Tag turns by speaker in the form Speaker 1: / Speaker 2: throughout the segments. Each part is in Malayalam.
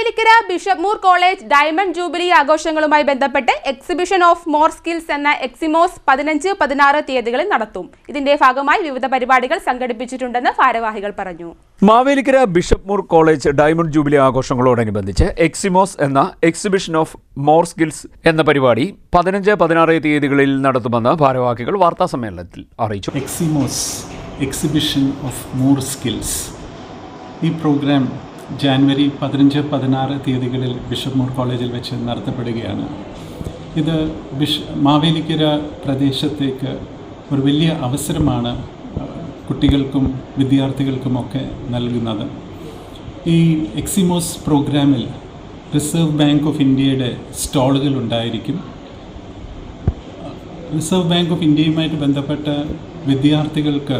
Speaker 1: Mavelikkara bishop Moore college diamond jubilee ആഘോഷങ്ങളുമായി ബന്ധപ്പെട്ട് എക്സിബിഷൻ ഓഫ് മോർ സ്കിൽസ് എന്ന എക്സിമോസ് പതിനഞ്ച് പതിനാറ് തീയതികളിൽ നടത്തും. ഇതിന്റെ ഭാഗമായി വിവിധ പരിപാടികൾ സംഘടിപ്പിച്ചിട്ടുണ്ടെന്ന് ഭാരവാഹികൾ പറഞ്ഞു.
Speaker 2: Mavelikkara bishop Moore college diamond jubilee ആഘോഷങ്ങളോടനുബന്ധിച്ച് എക്സിമോസ് എന്ന എക്സിബിഷൻ ഓഫ് മോർ സ്കിൽസ് എന്ന പരിപാടി പതിനഞ്ച് പതിനാറ് തീയതികളിൽ നടത്തുമെന്ന് ഭാരവാഹികൾ വാർത്താ സമ്മേളനത്തിൽ അറിയിച്ചു.
Speaker 3: എക്സിമോസ് എക്സിബിഷൻ ഓഫ് മോർ സ്കിൽസ്. ഈ പ്രോഗ്രാം ജാനുവരി പതിനഞ്ച് പതിനാറ് തീയതികളിൽ ബിഷപ്പ് മൂർ കോളേജിൽ വെച്ച് നടത്തപ്പെടുകയാണ്. ഇത് ബിഷ് മാവേലിക്കര പ്രദേശത്തേക്ക് ഒരു വലിയ അവസരമാണ് കുട്ടികൾക്കും വിദ്യാർത്ഥികൾക്കുമൊക്കെ നൽകുന്നത്. ഈ എക്സിമോസ് പ്രോഗ്രാമിൽ റിസർവ് ബാങ്ക് ഓഫ് ഇന്ത്യയുടെ സ്റ്റാളുകൾ ഉണ്ടായിരിക്കും. റിസർവ് ബാങ്ക് ഓഫ് ഇന്ത്യയുമായിട്ട് ബന്ധപ്പെട്ട വിദ്യാർത്ഥികൾക്ക്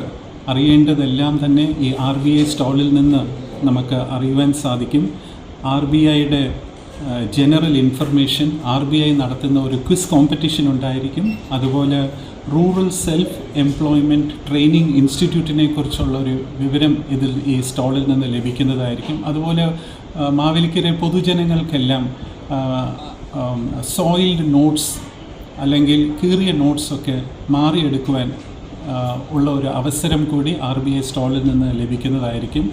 Speaker 3: അറിയേണ്ടതെല്ലാം തന്നെ ഈ ആർ ബി ഐ സ്റ്റാളിൽ നിന്ന് നമുക്ക് അറിയുവാൻ സാധിക്കും. ആർ ബി ഐയുടെ general information R B I നടത്തുന്ന ഒരു ക്വിസ് കോമ്പറ്റീഷൻ ഉണ്ടായിരിക്കും. അതുപോലെ റൂറൽ സെൽഫ് എംപ്ലോയ്മെന്റ് ട്രെയിനിങ് ഇൻസ്റ്റിറ്റ്യൂട്ടിനെ കുറിച്ചുള്ള ഒരു വിവരം ഇതിൽ ഈ സ്റ്റാളിൽ നിന്ന് ലഭിക്കുന്നതായിരിക്കും. അതുപോലെ മാവേലിക്കരെ പൊതുജനങ്ങൾക്കെല്ലാം സോയിൽഡ് നോട്ട്സ് അല്ലെങ്കിൽ കീറിയ നോട്ട്സൊക്കെ മാറിയെടുക്കുവാൻ ഉള്ള ഒരു അവസരം കൂടി ആർ ബി ഐ സ്റ്റാളിൽ നിന്ന് ലഭിക്കുന്നതായിരിക്കും.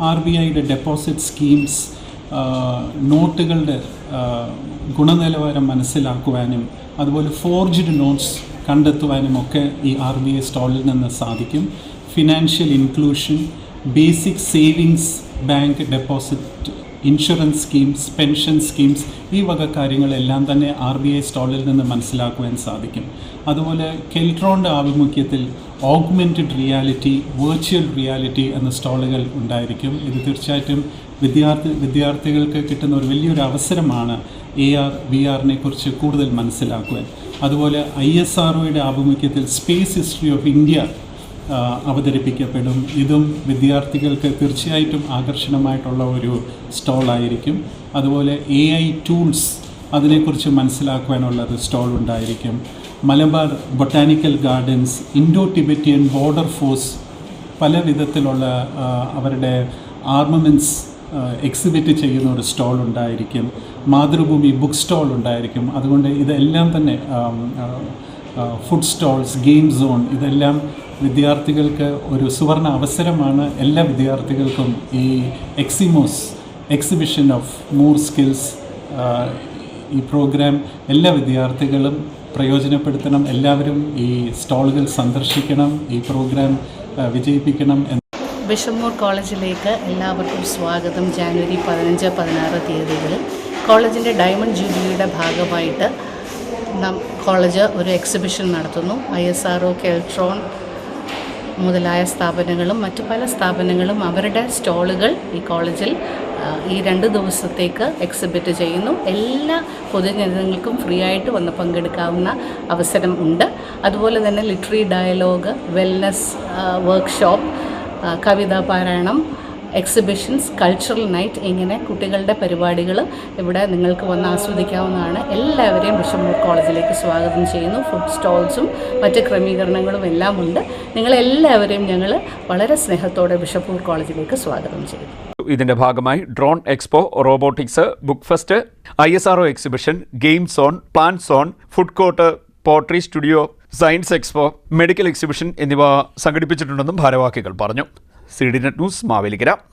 Speaker 3: ആർ ബി ഐയുടെ ഡെപ്പോസിറ്റ് സ്കീംസ് നോട്ടുകളുടെ ഗുണനിലവാരം മനസ്സിലാക്കുവാനും അതുപോലെ ഫോർജ്ഡ് നോട്ട്സ് കണ്ടെത്തുവാനും ഒക്കെ ഈ ആർ ബി ഐ സ്റ്റാളിൽ നിന്ന് സാധിക്കും. Financial inclusion basic savings bank deposit insurance schemes pension schemes ഈ വക കാര്യങ്ങളെല്ലാം തന്നെ ആർ ബി ഐ സ്റ്റാളിൽ നിന്ന് മനസ്സിലാക്കുവാൻ സാധിക്കും. അതുപോലെ കെൽട്രോണിന്റെ ആഭിമുഖ്യത്തിൽ ഓഗ്മെന്റഡ് റിയാലിറ്റി വെർച്വൽ റിയാലിറ്റി എന്ന സ്റ്റാളുകൾ ഉണ്ടായിരിക്കും. ഇത് തീർച്ചയായിട്ടും വിദ്യാർത്ഥി വിദ്യാർത്ഥികൾക്ക് കിട്ടുന്ന ഒരു വലിയൊരു അവസരമാണ് എ ആർ വി ആറിനെ കുറിച്ച് കൂടുതൽ മനസ്സിലാക്കുവാൻ. അതുപോലെ ഐ എസ് ആർ ഒയുടെ ആഭിമുഖ്യത്തിൽ സ്പേസ് ഹിസ്റ്ററി ഓഫ് ഇന്ത്യ അവതരിപ്പിക്കപ്പെടും. ഇതും വിദ്യാർത്ഥികൾക്ക് തീർച്ചയായിട്ടും ആകർഷണമായിട്ടുള്ള ഒരു സ്റ്റോളായിരിക്കും. അതുപോലെ എ ഐ ടൂൾസ് അതിനെക്കുറിച്ച് മനസ്സിലാക്കുവാനുള്ള ഒരു സ്റ്റോൾ ഉണ്ടായിരിക്കും Malabar botanical gardens Indo Tibetan border force പല വിധത്തിലുള്ള അവരുടെ ആർമമെന്റ്സ് എക്സിബിറ്റ് ചെയ്യുന്ന ഒരു സ്റ്റോൾ ഉണ്ടായിരിക്കും. മാതൃഭൂമി ബുക്ക് സ്റ്റോൾ ഉണ്ടായിരിക്കും. അതുകൊണ്ട് ഇതെല്ലാം തന്നെ ഫുഡ് സ്റ്റോൾസ് ഗെയിം സോൺ ഇതെല്ലാം വിദ്യാർത്ഥികൾക്ക് ഒരു സുവർണ അവസരമാണ്. എല്ലാ വിദ്യാർത്ഥികൾക്കും ഈ എക്സിമോസ് എക്സിബിഷൻ ഓഫ് മൂർ സ്കിൽസ് ഈ പ്രോഗ്രാം എല്ലാ വിദ്യാർത്ഥികളും പ്രയോജനപ്പെടുത്തണം. എല്ലാവരും ഈ സ്റ്റാളുകൾ സന്ദർശിക്കണം ഈ പ്രോഗ്രാം വിജയിപ്പിക്കണം
Speaker 4: ബിഷമൂർ കോളേജിലേക്ക് എല്ലാവർക്കും സ്വാഗതം. ജാനുവരി പതിനഞ്ച് പതിനാറ് തീയതികളിൽ കോളേജിന്റെ ഡയമണ്ട് ജൂബിലിയുടെ ഭാഗമായിട്ട് നാം കോളേജ് ഒരു എക്സിബിഷൻ നടത്തുന്നു. I S R O Keltron മുതലായ സ്ഥാപനങ്ങളും മറ്റു പല സ്ഥാപനങ്ങളും അവരുടെ സ്റ്റാളുകൾ ഈ കോളേജിൽ ഈ രണ്ട് ദിവസത്തേക്ക് എക്സിബിറ്റ് ചെയ്യുന്നു. എല്ലാ പൊതുജനങ്ങൾക്കും ഫ്രീ ആയിട്ട് വന്ന് പങ്കെടുക്കാവുന്ന അവസരം ഉണ്ട്. അതുപോലെ തന്നെ ലിറ്ററി ഡയലോഗ് വെൽനസ് വർക്ക്ഷോപ്പ് കവിതാ പാരായണം എക്സിബിഷൻസ് കൾച്ചറൽ നൈറ്റ് ഇങ്ങനെ കുട്ടികളുടെ പരിപാടികൾ ഇവിടെ നിങ്ങൾക്ക് വന്ന് ആസ്വദിക്കാവുന്നതാണ്. എല്ലാവരെയും ബിഷമൂർ കോളേജിലേക്ക് സ്വാഗതം ചെയ്യുന്നു. ഫുഡ് സ്റ്റോൾസും മറ്റ് ക്രമീകരണങ്ങളും എല്ലാം ഉണ്ട് നിങ്ങളെല്ലാവരെയും ഞങ്ങൾ വളരെ സ്നേഹത്തോടെ ബിഷപ്പൂർ കോളേജിലേക്ക് സ്വാഗതം ചെയ്യുന്നു.
Speaker 2: ഇതിന്റെ ഭാഗമായി drone expo robotics book fest I S R exhibition game zone plan zone food court pottery studio science expo medical exhibition എന്നിവ സംഘടിപ്പിച്ചിട്ടുണ്ടെന്നും ഭാരവാഹികൾ പറഞ്ഞു. C D net news Mavelikkara.